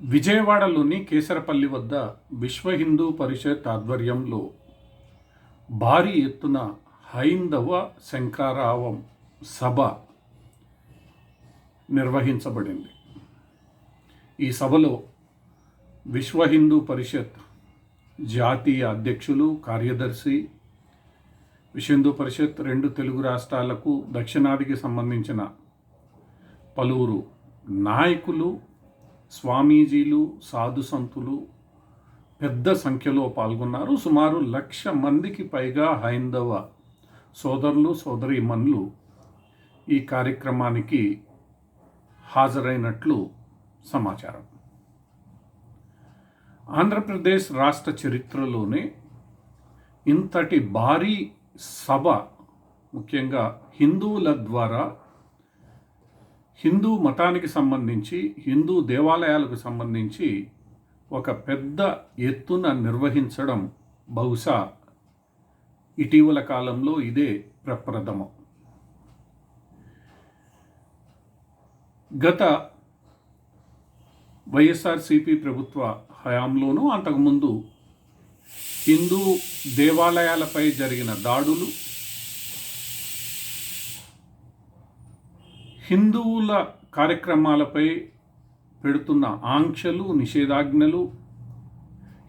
విజయవాడలోని కేసరపల్లి వద్ద విశ్వ హిందూ పరిషత్ ఆధ్వర్యంలో భారీ ఎత్తున హైందవ శంకారావం సభ నిర్వహించబడింది. ఈ సభలో విశ్వ హిందూ పరిషత్ జాతీయ అధ్యక్షులు కార్యదర్శి విశ్వ హిందూ పరిషత్ రెండు తెలుగు రాష్ట్రాలకు దక్షిణాదికి సంబంధించిన పలువురు నాయకులు స్వామీజీలు సాధు సంతులు పెద్ద సంఖ్యలో పాల్గొన్నారు. సుమారు లక్ష మందికి పైగా హైందవ సోదరులు సోదరీమణులు ఈ కార్యక్రమానికి హాజరైనట్లు సమాచారం. ఆంధ్రప్రదేశ్ రాష్ట్ర చరిత్రలోనే ఇంతటి భారీ సభ ముఖ్యంగా హిందువుల ద్వారా హిందూ మతానికి సంబంధించి హిందూ దేవాలయాలకు సంబంధించి ఒక పెద్ద ఎత్తున నిర్వహించడం బహుశా ఇటీవల కాలంలో ఇదే ప్రప్రథమం. గత వైఎస్ఆర్సిపి ప్రభుత్వ హయాంలోనూ అంతకుముందు హిందూ దేవాలయాలపై జరిగిన దాడులు హిందువుల కార్యక్రమాలపై పెడుతున్న ఆంక్షలు నిషేధాజ్ఞలు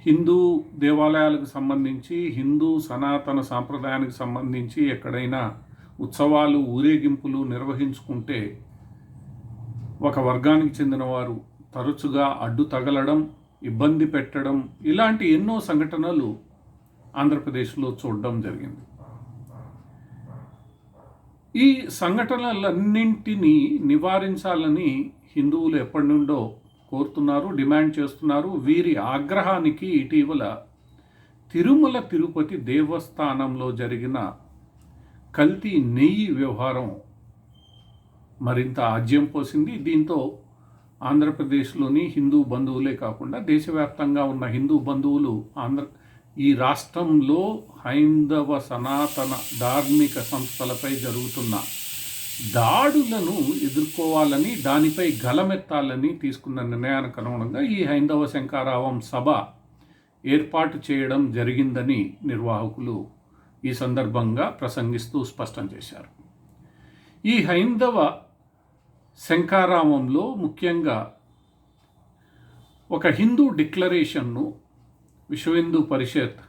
హిందూ దేవాలయాలకు సంబంధించి హిందూ సనాతన సాంప్రదాయానికి సంబంధించి ఎక్కడైనా ఉత్సవాలు ఊరేగింపులు నిర్వహించుకుంటే ఒక వర్గానికి చెందినవారు తరచుగా అడ్డు తగలడం ఇబ్బంది పెట్టడం ఇలాంటి ఎన్నో సంఘటనలు ఆంధ్రప్రదేశ్లో చూడడం జరిగింది. ఈ సంఘటనలన్నింటినీ నివారించాలని హిందువులు ఎప్పటి నుండో కోరుతున్నారు డిమాండ్ చేస్తున్నారు. వీరి ఆగ్రహానికి ఇటీవల తిరుమల తిరుపతి దేవస్థానంలో జరిగిన కల్తీ నెయ్యి వ్యవహారం మరింత ఆజ్యం పోసింది. దీంతో ఆంధ్రప్రదేశ్లోని హిందూ బంధువులే కాకుండా దేశవ్యాప్తంగా ఉన్న హిందూ బంధువులు ఆంధ్ర ఈ రాష్ట్రంలో హైందవ సనాతన ధార్మిక సంస్థలపై జరుగుతున్న దాడులను ఎదుర్కోవాలని దానిపై గలమెత్తాలని తీసుకున్న నిర్ణయానికి అనుగుణంగా ఈ హైందవ శంకారావం సభ ఏర్పాటు చేయడం జరిగిందని నిర్వాహకులు ఈ సందర్భంగా ప్రసంగిస్తూ స్పష్టం చేశారు. ఈ హైందవ శంకారామంలో ముఖ్యంగా ఒక Hindu డిక్లరేషన్ను Vishwa Hindu Parishad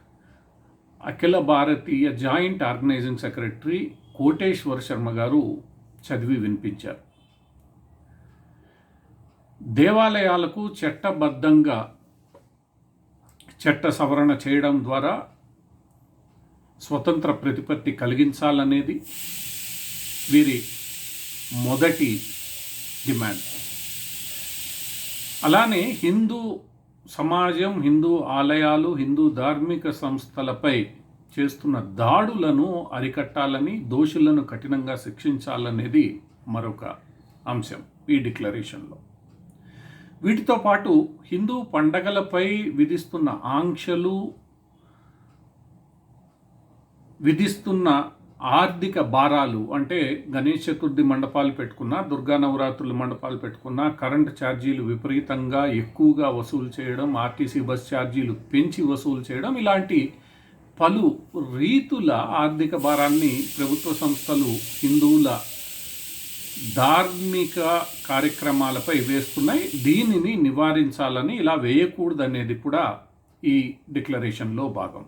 Akhil Bharatiya joint organising secretary Koteshwar Sharma garu చదివి వినిపించారు. దేవాలయాలకు చట్టబద్ధంగా చట్ట సవరణ చేయడం ద్వారా స్వతంత్ర ప్రతిపత్తి కలిగించాలనేది వీరి మొదటి డిమాండ్. అలానే హిందూ సమాజం హిందూ ఆలయాలు హిందూ ధార్మిక సంస్థలపై చేస్తున్న దాడులను అరికట్టాలని దోషులను కఠినంగా శిక్షించాలనేది మరొక అంశం ఈ డిక్లరేషన్లో. వీటితో పాటు హిందూ పండగలపై విధిస్తున్న ఆంక్షలు విధిస్తున్న ఆర్థిక భారాలు అంటే గణేష్ చతుర్థి మండపాలు పెట్టుకున్నా దుర్గా నవరాత్రుల మండపాలు పెట్టుకున్నా కరెంట్ ఛార్జీలు విపరీతంగా ఎక్కువగా వసూలు చేయడం ఆర్టీసీ బస్ ఛార్జీలు పెంచి వసూలు చేయడం ఇలాంటి పలు రీతుల ఆర్థిక భారాన్ని ప్రభుత్వ సంస్థలు హిందువుల ధార్మిక కార్యక్రమాలపై వేస్తున్నాయి. దీనిని నివారించాలని ఇలా వేయకూడదనేది కూడా ఈ డిక్లరేషన్లో భాగం.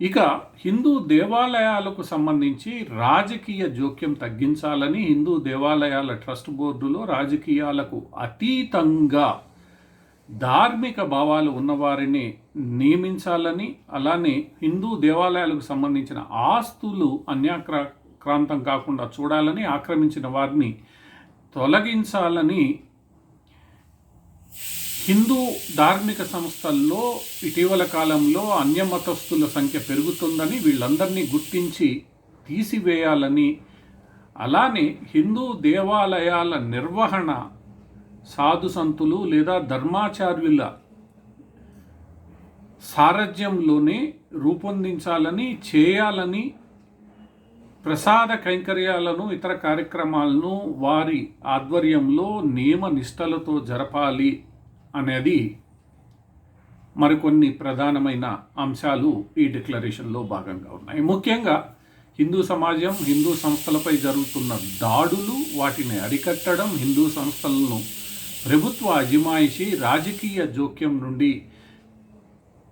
ఇక హిందూ దేవాలయాలకు సంబంధించి రాజకీయ జోక్యం తగ్గించాలని హిందూ దేవాలయాల ట్రస్ట్ బోర్డులో రాజకీయాలకు అతీతంగా ధార్మిక భావాలు ఉన్నవారిని నియమించాలని అలానే హిందూ దేవాలయాలకు సంబంధించిన ఆస్తులు అన్యాక్రాంతం కాకుండా చూడాలని ఆక్రమించిన వారిని తొలగించాలని హిందూ ధార్మిక సంస్థల్లో ఇటీవల కాలంలో అన్యమతస్థుల సంఖ్య పెరుగుతుందని వీళ్ళందరినీ గుర్తించి తీసివేయాలని అలానే హిందూ దేవాలయాల నిర్వహణ సాధు సంతులు లేదా ధర్మాచార్యుల సారథ్యంలోనే రూపొందించాలని చేయాలని ప్రసాద కైంకర్యాలను ఇతర కార్యక్రమాలను వారి ఆధ్వర్యంలో నియమ నిష్టలతో జరపాలి. అనేది మరికొన్ని ప్రధానమైన అంశాలు ఈ డిక్లరేషన్లో భాగంగా ఉన్నాయి. ముఖ్యంగా హిందూ సమాజం హిందూ సంస్థలపై జరుగుతున్న దాడులు వాటిని అరికట్టడం హిందూ సంస్థలను ప్రభుత్వ అజమాయిషి రాజకీయ జోక్యం నుండి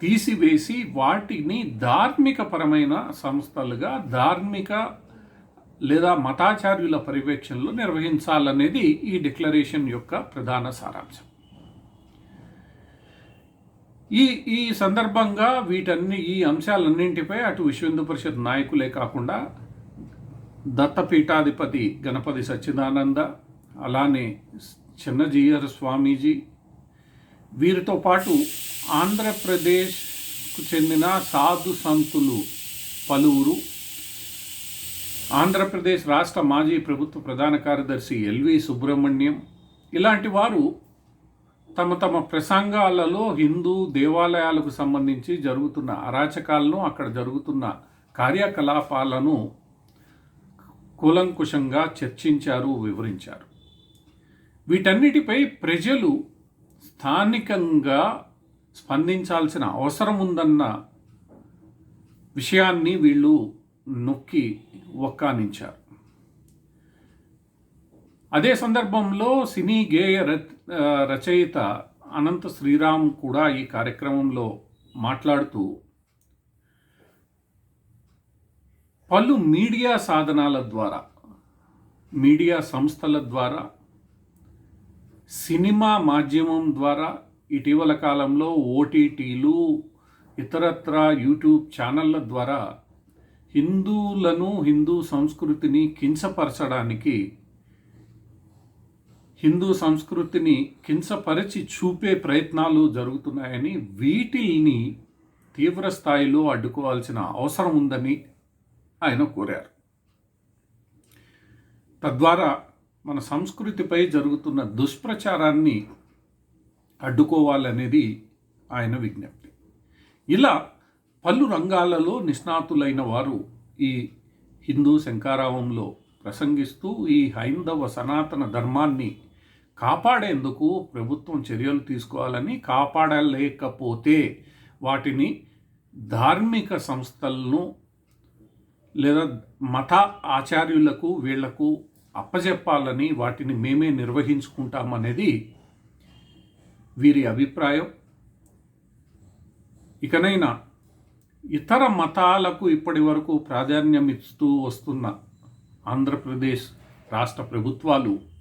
తీసివేసి వాటిని ధార్మికపరమైన సంస్థలుగా ధార్మిక లేదా మతాచార్యుల పర్యవేక్షణలో నిర్వహించాలనేది ఈ డిక్లరేషన్ యొక్క ప్రధాన సారాంశం. ఈ ఈ సందర్భంగా వీటన్ని ఈ అంశాలన్నింటిపై అటు విశ్వ పరిషత్ నాయకులే కాకుండా దత్తపీఠాధిపతి గణపతి సచ్చిదానంద అలానే చిన్నజీయర్ స్వామీజీ వీరితో పాటు ఆంధ్రప్రదేశ్కు చెందిన సాధు సంతులు పలువురు ఆంధ్రప్రదేశ్ రాష్ట్ర మాజీ ప్రభుత్వ ప్రధాన కార్యదర్శి ఎల్వి సుబ్రహ్మణ్యం ఇలాంటి వారు తమ తమ ప్రసంగాలలో హిందూ దేవాలయాలకు సంబంధించి జరుగుతున్న అరాచకాలను అక్కడ జరుగుతున్న కార్యకలాపాలను కూలంకుషంగా చర్చించారు వివరించారు. వీటన్నిటిపై ప్రజలు స్థానికంగా స్పందించాల్సిన అవసరం ఉందన్న విషయాన్ని వీళ్ళు నొక్కి ఒక్కానించారు అదే సందర్భంలో సినీ గేయ రచయిత అనంత శ్రీరామ్ కూడా ఈ కార్యక్రమంలో మాట్లాడుతూ పలు మీడియా సాధనాల ద్వారా మీడియా సంస్థల ద్వారా సినిమా మాధ్యమం ద్వారా ఇటీవల కాలంలో ఓటీటీలు ఇతరత్ర యూట్యూబ్ ఛానళ్ళ ద్వారా హిందువులను హిందూ సంస్కృతిని కించపరచడానికి హిందూ సంస్కృతిని కించపరిచి చూపే ప్రయత్నాలు జరుగుతున్నాయని వీటిల్ని తీవ్ర స్థాయిలో అడ్డుకోవాల్సిన అవసరం ఉందని ఆయన కోరారు. తద్వారా మన సంస్కృతిపై జరుగుతున్న దుష్ప్రచారాన్ని అడ్డుకోవాలనేది ఆయన విజ్ఞప్తి. ఇలా పలు రంగాలలో నిష్ణాతులైన వారు ఈ హిందూ శంకారావంలో ప్రసంగిస్తూ ఈ హైందవ సనాతన ధర్మాన్ని కాపాడేందుకు ప్రభుత్వం చర్యలు తీసుకోవాలని కాపాడలేకపోతే వాటిని ధార్మిక సంస్థలను లేదా మత ఆచార్యులకు వీళ్ళకు అప్పచెప్పాలని వాటిని మేమే నిర్వహించుకుంటామనేది వీరి అభిప్రాయం. ఇకనైనా ఇతర మతాలకు ఇప్పటి వరకు ప్రాధాన్యం ఇస్తూ వస్తున్న ఆంధ్రప్రదేశ్ రాష్ట్ర ప్రభుత్వాలు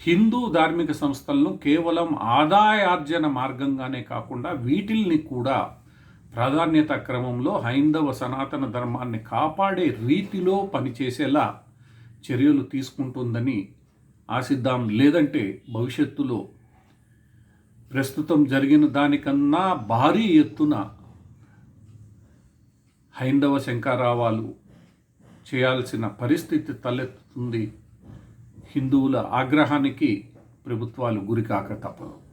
హిందూ ధార్మిక సంస్థలను కేవలం ఆదాయార్జన మార్గంగానే కాకుండా వీటిల్ని కూడా ప్రాధాన్యత క్రమంలో హైందవ సనాతన ధర్మాన్ని కాపాడే రీతిలో పనిచేసేలా చర్యలు తీసుకుంటుందని ఆశిద్దాం. లేదంటే భవిష్యత్తులో ప్రస్తుతం జరిగిన దానికన్నా భారీ ఎత్తున హైందవ శంకారావాలు చేయాల్సిన పరిస్థితి తలెత్తుతుంది. హిందువుల ఆగ్రహానికి ప్రభుత్వాలు గురికాక తప్పదు.